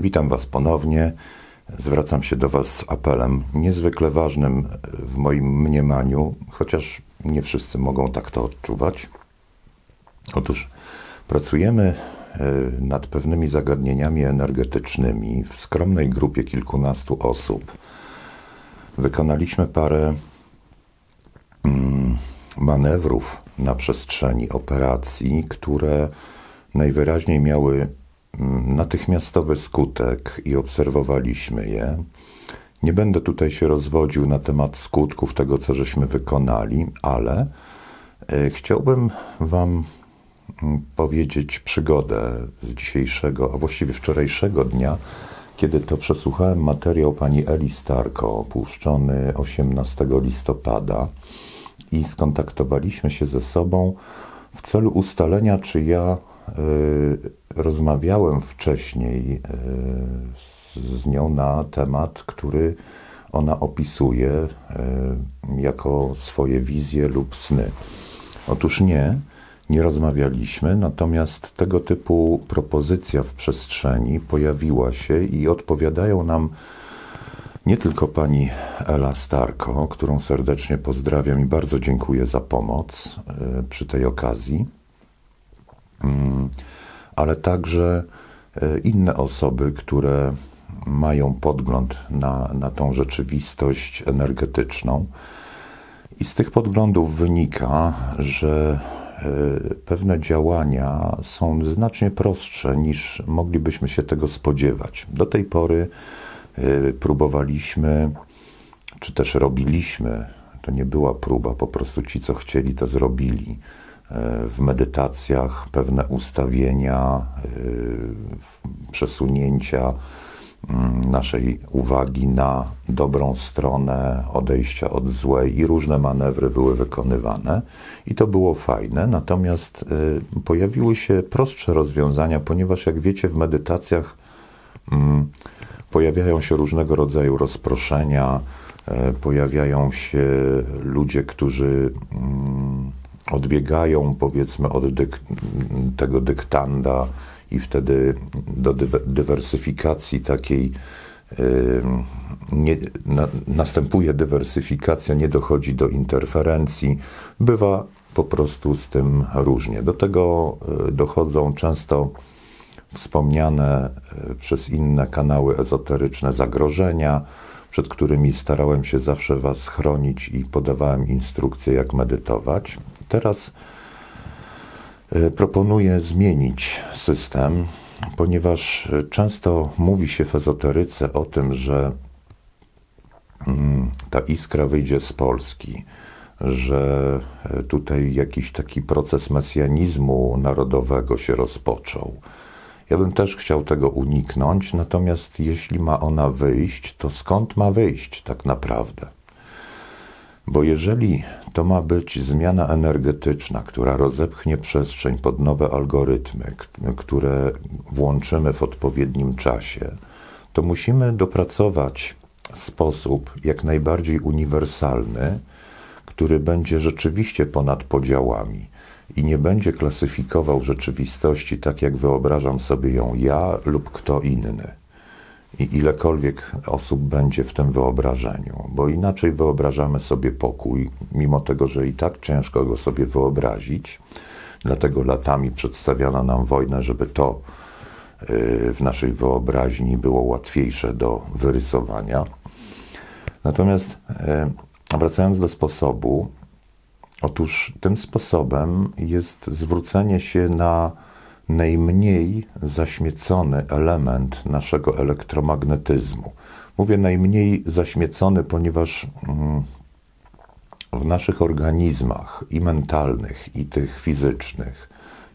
Witam Was ponownie. Zwracam się do Was z apelem niezwykle ważnym w moim mniemaniu, chociaż nie wszyscy mogą tak to odczuwać. Otóż pracujemy e, nad pewnymi zagadnieniami energetycznymi w skromnej grupie kilkunastu osób. Wykonaliśmy parę mm, manewrów na przestrzeni operacji, które najwyraźniej miały natychmiastowy skutek i obserwowaliśmy je. Nie będę tutaj się rozwodził na temat skutków tego, co żeśmy wykonali, ale e, chciałbym Wam mm, powiedzieć przygodę z dzisiejszego, a właściwie wczorajszego dnia, kiedy to przesłuchałem materiał pani Eli Starko, opuszczony 18 listopada i skontaktowaliśmy się ze sobą w celu ustalenia, czy ja y, rozmawiałem wcześniej y, z, nią na temat, który ona opisuje y, jako swoje wizje lub sny. Otóż nie, nie rozmawialiśmy, natomiast tego typu propozycja w przestrzeni pojawiła się i odpowiadają nam nie tylko pani Ela Starko, którą serdecznie pozdrawiam i bardzo dziękuję za pomoc e, przy tej okazji, mm, ale także e, inne osoby, które mają podgląd na, na tą rzeczywistość energetyczną. I z tych podglądów wynika, że e, pewne działania są znacznie prostsze niż moglibyśmy się tego spodziewać. Do tej pory Y, próbowaliśmy, czy też robiliśmy, to nie była próba, po prostu ci, co chcieli, to zrobili. Y, w medytacjach pewne ustawienia, y, przesunięcia mm, naszej uwagi na dobrą stronę, odejścia od złej i różne manewry były wykonywane i to było fajne. Natomiast pojawiły się prostsze rozwiązania, ponieważ jak wiecie, w medytacjach mm, pojawiają się różnego rodzaju rozproszenia, e, pojawiają się ludzie, którzy mm, odbiegają powiedzmy od dyk tego dyktanda i wtedy do dywersyfikacji takiej nie, na, następuje dywersyfikacja, nie dochodzi do interferencji, bywa po prostu z tym różnie. Do tego e, dochodzą często wspomniane e, przez inne kanały ezoteryczne zagrożenia, przed którymi starałem się zawsze Was chronić i podawałem instrukcje, jak medytować. Teraz e, proponuję zmienić system, ponieważ e, często mówi się w ezoteryce o tym, że mm, ta iskra wyjdzie z Polski, że tutaj jakiś taki proces mesjanizmu narodowego się rozpoczął. Ja bym też chciał tego uniknąć, natomiast jeśli ma ona wyjść, to skąd ma wyjść tak naprawdę? Bo jeżeli to ma być zmiana energetyczna, która rozepchnie przestrzeń pod nowe algorytmy, które włączymy w odpowiednim czasie, to musimy dopracować sposób jak najbardziej uniwersalny, który będzie rzeczywiście ponad podziałami i nie będzie klasyfikował rzeczywistości tak, jak wyobrażam sobie ją ja lub kto inny. I ilekolwiek osób będzie w tym wyobrażeniu, bo inaczej wyobrażamy sobie pokój, mimo tego, że i tak ciężko go sobie wyobrazić. Dlatego latami przedstawiano nam wojnę, żeby to y, w naszej wyobraźni było łatwiejsze do wyrysowania. Natomiast y, wracając do sposobu, Otóż tym sposobem jest zwrócenie się na najmniej zaśmiecony element naszego elektromagnetyzmu. Mówię najmniej zaśmiecony, ponieważ mm, w naszych organizmach i mentalnych, i tych fizycznych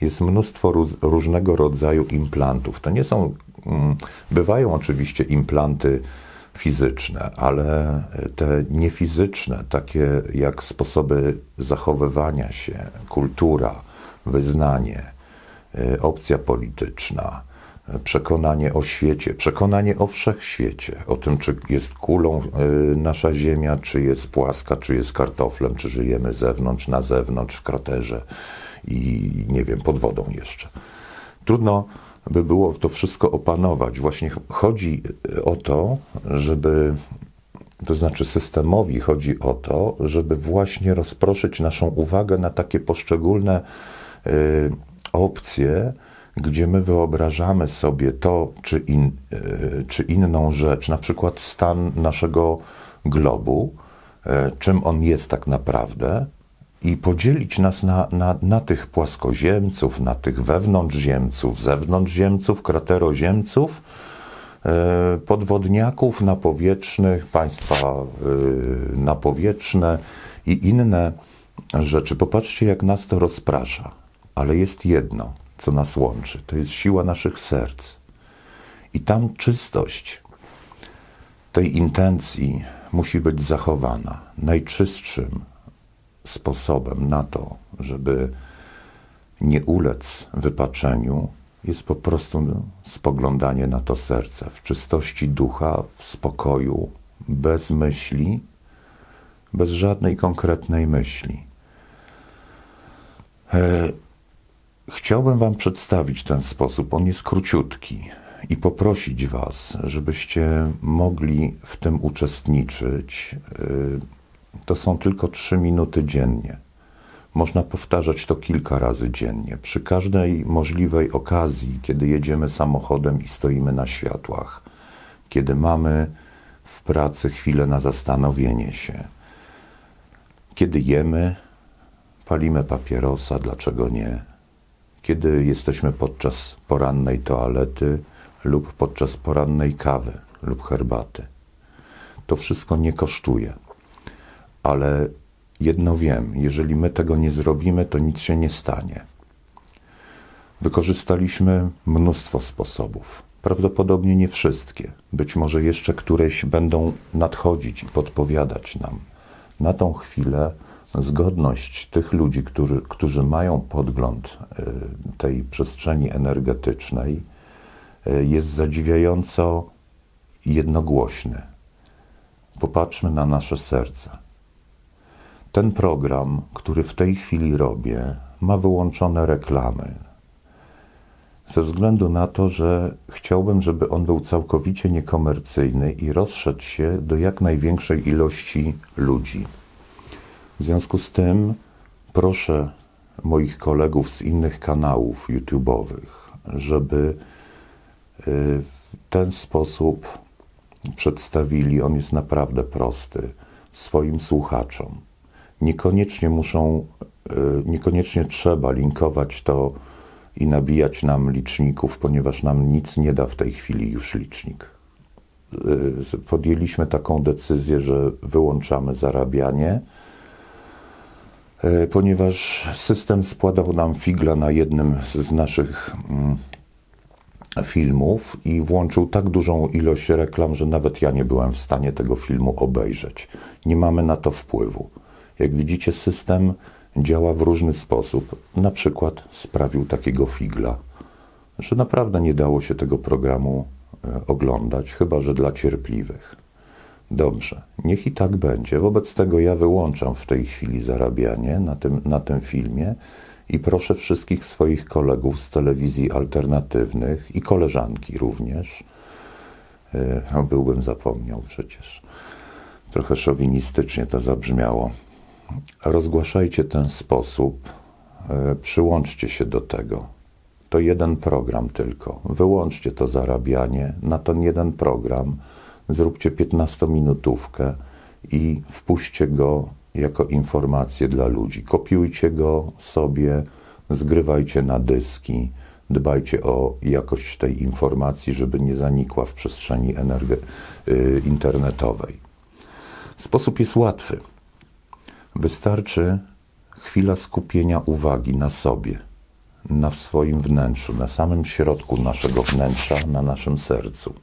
jest mnóstwo różnego rodzaju implantów. To nie są, mm, bywają oczywiście implanty fizyczne, ale te niefizyczne, takie jak sposoby zachowywania się, kultura, wyznanie, opcja polityczna, przekonanie o świecie, przekonanie o wszechświecie, o tym, czy jest kulą y, nasza Ziemia, czy jest płaska, czy jest kartoflem, czy żyjemy zewnątrz, na zewnątrz, w kraterze i nie wiem, pod wodą jeszcze. Trudno by było to wszystko opanować. Właśnie chodzi o to, żeby, to znaczy systemowi chodzi o to, żeby właśnie rozproszyć naszą uwagę na takie poszczególne opcje, gdzie my wyobrażamy sobie to czy, in, y, czy inną rzecz, na przykład stan naszego globu, y, czym on jest tak naprawdę, i podzielić nas na, na, na tych płaskoziemców, na tych wewnątrzziemców, zewnątrzziemców, krateroziemców, e, podwodniaków napowietrznych, państwa e, napowietrzne i inne rzeczy. Popatrzcie, jak nas to rozprasza. Ale jest jedno, co nas łączy. To jest siła naszych serc. I tam czystość tej intencji musi być zachowana. Najczystszym sposobem na to, żeby nie ulec wypaczeniu, jest po prostu spoglądanie na to serce w czystości ducha, w spokoju, bez myśli, bez żadnej konkretnej myśli. Chciałbym Wam przedstawić ten sposób. On jest króciutki i poprosić Was, żebyście mogli w tym uczestniczyć. E, to są tylko trzy minuty dziennie. Można powtarzać to kilka razy dziennie. Przy każdej możliwej okazji, kiedy jedziemy samochodem i stoimy na światłach, kiedy mamy w pracy chwilę na zastanowienie się, kiedy jemy, palimy papierosa, dlaczego nie? Kiedy jesteśmy podczas porannej toalety lub podczas porannej kawy lub herbaty. To wszystko nie kosztuje. Ale jedno wiem, jeżeli my tego nie zrobimy, to nic się nie stanie. Wykorzystaliśmy mnóstwo sposobów. Prawdopodobnie nie wszystkie. Być może jeszcze któreś będą nadchodzić i podpowiadać nam. Na tą chwilę zgodność tych ludzi, którzy, którzy mają podgląd y, tej przestrzeni energetycznej, y, jest zadziwiająco jednogłośny. Popatrzmy na nasze serce. Ten program, który w tej chwili robię, ma wyłączone reklamy. Ze względu na to, że chciałbym, żeby on był całkowicie niekomercyjny i rozszedł się do jak największej ilości ludzi. W związku z tym proszę moich kolegów z innych kanałów YouTube'owych, żeby y, w ten sposób przedstawili, on jest naprawdę prosty, swoim słuchaczom niekoniecznie muszą, e, niekoniecznie trzeba linkować to i nabijać nam liczników, ponieważ nam nic nie da w tej chwili już licznik. E, podjęliśmy taką decyzję, że wyłączamy zarabianie, ponieważ system składał nam figla na jednym z naszych mm, filmów i włączył tak dużą ilość reklam, że nawet ja nie byłem w stanie tego filmu obejrzeć. Nie mamy na to wpływu. Jak widzicie, system działa w różny sposób. Na przykład sprawił takiego figla, że naprawdę nie dało się tego programu e, oglądać, chyba że dla cierpliwych. Dobrze, niech i tak będzie. Wobec tego ja wyłączam w tej chwili zarabianie na tym, na tym filmie i proszę wszystkich swoich kolegów z telewizji alternatywnych i koleżanki również. No, byłbym zapomniał przecież. Trochę szowinistycznie to zabrzmiało rozgłaszajcie ten sposób, e, przyłączcie się do tego. To jeden program tylko. Wyłączcie to zarabianie na ten jeden program, zróbcie 15-minutówkę i wpuśćcie go jako informację dla ludzi. Kopiujcie go sobie, zgrywajcie na dyski, dbajcie o jakość tej informacji, żeby nie zanikła w przestrzeni y, internetowej. Sposób jest łatwy. Wystarczy chwila skupienia uwagi na sobie, na swoim wnętrzu, na samym środku naszego wnętrza, na naszym sercu.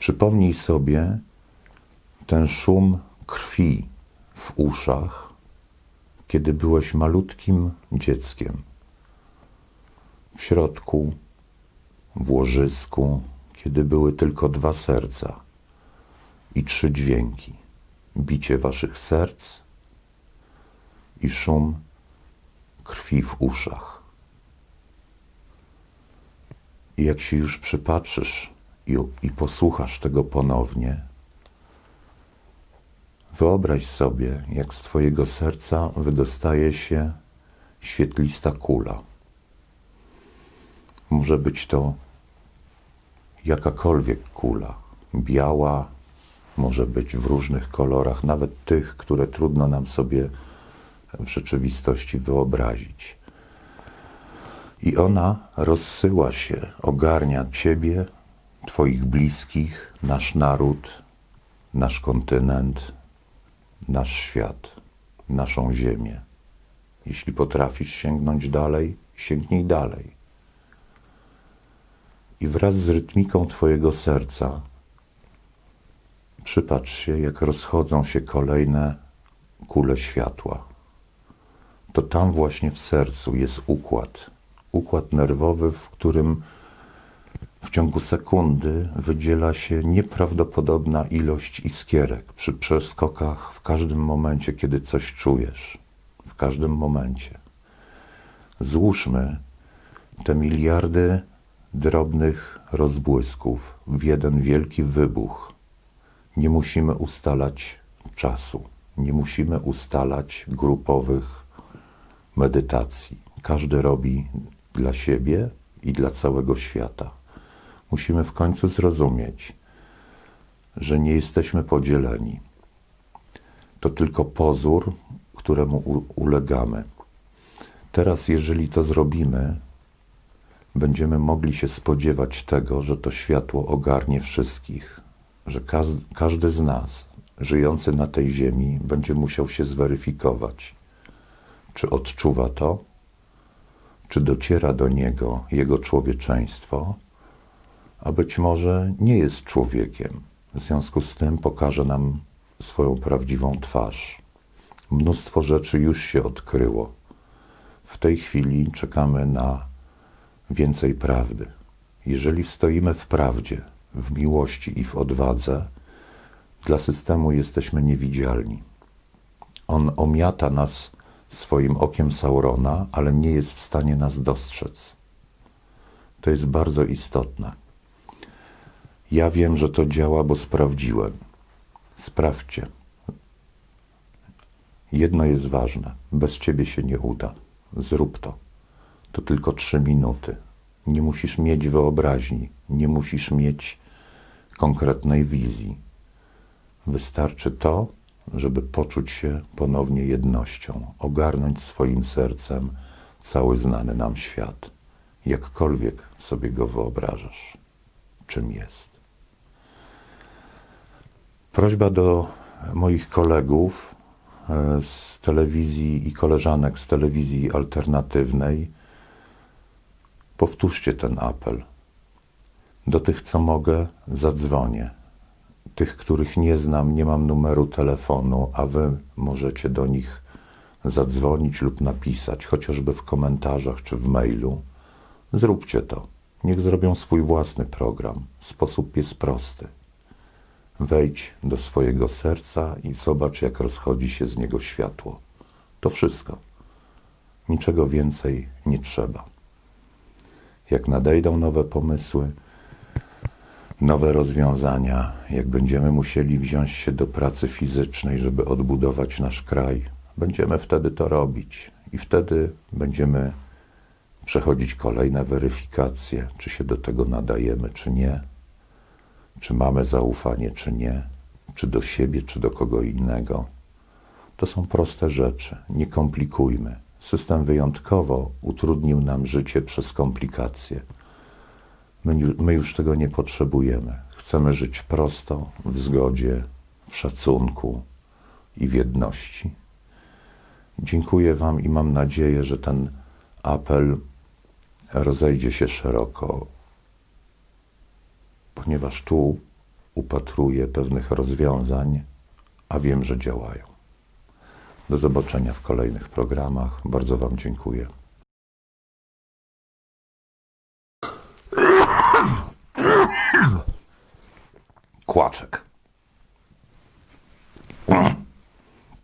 Przypomnij sobie ten szum krwi w uszach, kiedy byłeś malutkim dzieckiem. W środku, w łożysku, kiedy były tylko dwa serca i trzy dźwięki bicie waszych serc i szum krwi w uszach. I jak się już przypatrzysz i, i posłuchasz tego ponownie, wyobraź sobie, jak z Twojego serca wydostaje się świetlista kula. Może być to jakakolwiek kula, biała, może być w różnych kolorach, nawet tych, które trudno nam sobie w rzeczywistości wyobrazić. I ona rozsyła się, ogarnia Ciebie, Twoich bliskich, nasz naród, nasz kontynent, nasz świat, naszą Ziemię. Jeśli potrafisz sięgnąć dalej, sięgnij dalej. I wraz z rytmiką Twojego serca przypatrz się, jak rozchodzą się kolejne kule światła. To tam właśnie w sercu jest układ. Układ nerwowy, w którym w ciągu sekundy wydziela się nieprawdopodobna ilość iskierek przy przeskokach w każdym momencie, kiedy coś czujesz. W każdym momencie. Złóżmy te miliardy drobnych rozbłysków w jeden wielki wybuch. Nie musimy ustalać czasu, nie musimy ustalać grupowych medytacji. Każdy robi dla siebie i dla całego świata. Musimy w końcu zrozumieć, że nie jesteśmy podzieleni. To tylko pozór, któremu ulegamy. Teraz, jeżeli to zrobimy, będziemy mogli się spodziewać tego, że to światło ogarnie wszystkich, że każdy z nas, żyjący na tej ziemi, będzie musiał się zweryfikować, czy odczuwa to, czy dociera do niego jego człowieczeństwo, a być może nie jest człowiekiem. W związku z tym pokaże nam swoją prawdziwą twarz. Mnóstwo rzeczy już się odkryło. W tej chwili czekamy na więcej prawdy. Jeżeli stoimy w prawdzie, w miłości i w odwadze, dla systemu jesteśmy niewidzialni. On omiata nas swoim okiem Saurona, ale nie jest w stanie nas dostrzec. To jest bardzo istotne. Ja wiem, że to działa, bo sprawdziłem. Sprawdźcie. Jedno jest ważne: bez ciebie się nie uda. Zrób to. To tylko trzy minuty. Nie musisz mieć wyobraźni, nie musisz mieć konkretnej wizji. Wystarczy to, żeby poczuć się ponownie jednością, ogarnąć swoim sercem cały znany nam świat, jakkolwiek sobie go wyobrażasz, czym jest. Prośba do moich kolegów e, z telewizji i koleżanek z telewizji alternatywnej. Powtórzcie ten apel. Do tych, co mogę, zadzwonię. Tych, których nie znam, nie mam numeru telefonu, a wy możecie do nich zadzwonić lub napisać, chociażby w komentarzach czy w mailu. Zróbcie to. Niech zrobią swój własny program. Sposób jest prosty. Wejdź do swojego serca i zobacz, jak rozchodzi się z niego światło. To wszystko. Niczego więcej nie trzeba. Jak nadejdą nowe pomysły, nowe rozwiązania, jak będziemy musieli wziąć się do pracy fizycznej, żeby odbudować nasz kraj, będziemy wtedy to robić i wtedy będziemy przechodzić kolejne weryfikacje, czy się do tego nadajemy, czy nie, czy mamy zaufanie, czy nie, czy do siebie, czy do kogo innego. To są proste rzeczy, nie komplikujmy. System wyjątkowo utrudnił nam życie przez komplikacje. My, my już tego nie potrzebujemy. Chcemy żyć prosto, w zgodzie, w szacunku i w jedności. Dziękuję Wam i mam nadzieję, że ten apel rozejdzie się szeroko, ponieważ tu upatruję pewnych rozwiązań, a wiem, że działają. Do zobaczenia w kolejnych programach. Bardzo Wam dziękuję. Kłaczek.